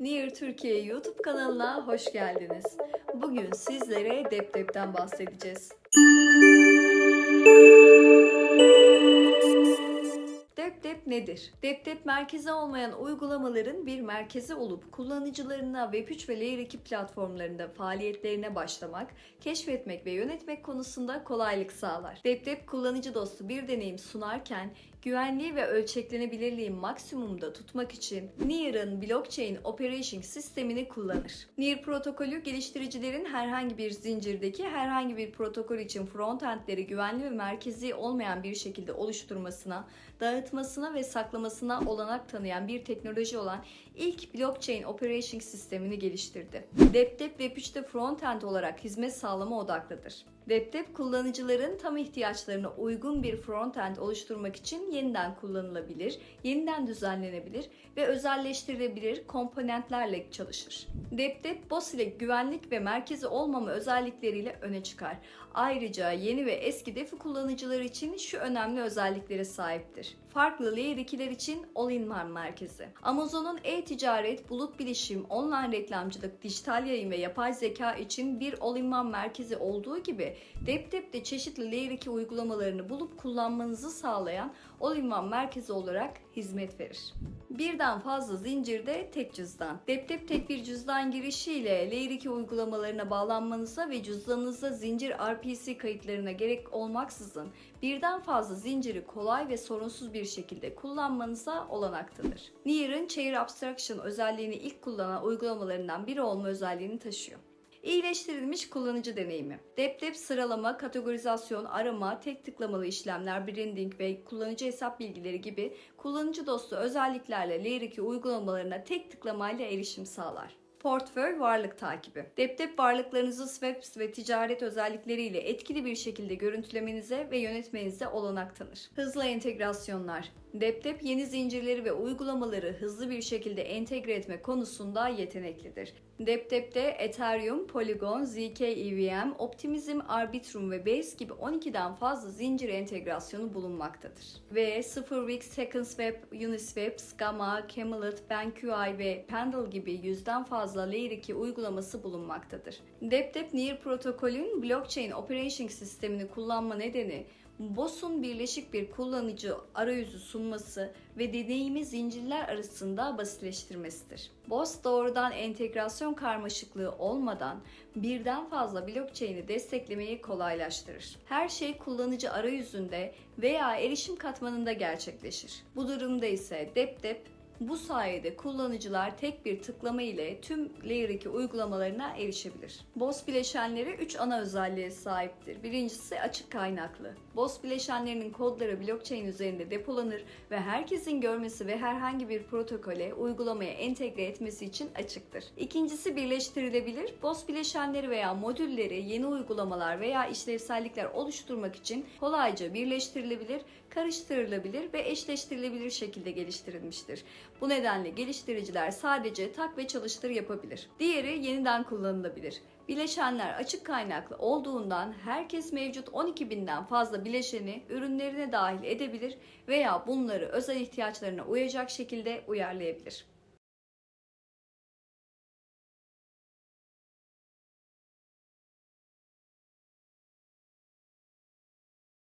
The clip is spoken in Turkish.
Near Türkiye YouTube kanalına hoş geldiniz. Bugün sizlere DepDep'ten bahsedeceğiz. Nedir? DepDep merkezi olmayan uygulamaların bir merkezi olup kullanıcılarına Web3 ve Layer 2 platformlarında faaliyetlerine başlamak, keşfetmek ve yönetmek konusunda kolaylık sağlar. DepDep kullanıcı dostu bir deneyim sunarken güvenliği ve ölçeklenebilirliği maksimumda tutmak için Near'ın Blockchain Operation sistemini kullanır. Near protokolü geliştiricilerin herhangi bir zincirdeki herhangi bir protokol için frontendleri güvenli ve merkezi olmayan bir şekilde oluşturmasına, dağıtmasına ve saklamasına olanak tanıyan bir teknoloji olan ilk blockchain operation sistemini geliştirdi. DepDep Web3'te frontend olarak hizmet sağlama odaklıdır. DepDep kullanıcıların tam ihtiyaçlarına uygun bir frontend oluşturmak için yeniden kullanılabilir, yeniden düzenlenebilir ve özelleştirilebilir komponentlerle çalışır. DepDep BOS ile güvenlik ve merkezi olmama özellikleriyle öne çıkar. Ayrıca yeni ve eski DeFi kullanıcılar için şu önemli özelliklere sahiptir. Farklı Layer 2'ler için All-in-One merkezi. Amazon'un e-ticaret, bulut bilişim, online reklamcılık, dijital yayın ve yapay zeka için bir All-in-One merkezi olduğu gibi DepDep de çeşitli Layer 2 uygulamalarını bulup kullanmanızı sağlayan All-in-One merkezi olarak hizmet verir. Birden fazla zincirde tek cüzdan. DepDep tek bir cüzdan girişiyle Layer 2 uygulamalarına bağlanmanıza ve cüzdanınızda zincir RPC kayıtlarına gerek olmaksızın birden fazla zinciri kolay ve sorunsuz bir şekilde kullanmanıza olanak tanır. Near'ın Chair Abstraction özelliğini ilk kullanan uygulamalarından biri olma özelliğini taşıyor. İyileştirilmiş kullanıcı deneyimi. DepDep sıralama, kategorizasyon, arama, tek tıklamalı işlemler, branding ve kullanıcı hesap bilgileri gibi kullanıcı dostu özelliklerle Layer 2 uygulamalarına tek tıklamayla erişim sağlar. Portföy varlık takibi. DepDep varlıklarınızı Swaps ve ticaret özellikleriyle etkili bir şekilde görüntülemenize ve yönetmenize olanak tanır. Hızlı entegrasyonlar. DepDep yeni zincirleri ve uygulamaları hızlı bir şekilde entegre etme konusunda yeteneklidir. DepDep'te Ethereum, Polygon, ZK EVM, Optimism, Arbitrum ve Base gibi 12'den fazla zincir entegrasyonu bulunmaktadır. Ve 0x, SecondSwap, Uniswap, Gamma, Camelot, BenQI ve Pendle gibi yüzden fazla Layer 2 uygulaması bulunmaktadır. DepDep Near protokolün blockchain operation sistemini kullanma nedeni BOS'un birleşik bir kullanıcı arayüzü sunması ve deneyimi zincirler arasında basitleştirmesidir. BOS doğrudan entegrasyon karmaşıklığı olmadan birden fazla blockchain'i desteklemeyi kolaylaştırır. Her şey kullanıcı arayüzünde veya erişim katmanında gerçekleşir. Bu durumda ise DepDep bu sayede kullanıcılar tek bir tıklama ile tüm Layer 2 uygulamalarına erişebilir. BOS bileşenleri 3 ana özelliğe sahiptir. Birincisi açık kaynaklı. BOS bileşenlerinin kodları blockchain üzerinde depolanır ve herkesin görmesi ve herhangi bir protokole, uygulamaya entegre etmesi için açıktır. İkincisi birleştirilebilir. BOS bileşenleri veya modülleri yeni uygulamalar veya işlevsellikler oluşturmak için kolayca birleştirilebilir, karıştırılabilir ve eşleştirilebilir şekilde geliştirilmiştir. Bu nedenle geliştiriciler sadece tak ve çalıştır yapabilir. Diğeri yeniden kullanılabilir. Bileşenler açık kaynaklı olduğundan herkes mevcut 12 binden fazla bileşeni ürünlerine dahil edebilir veya bunları özel ihtiyaçlarına uyacak şekilde uyarlayabilir.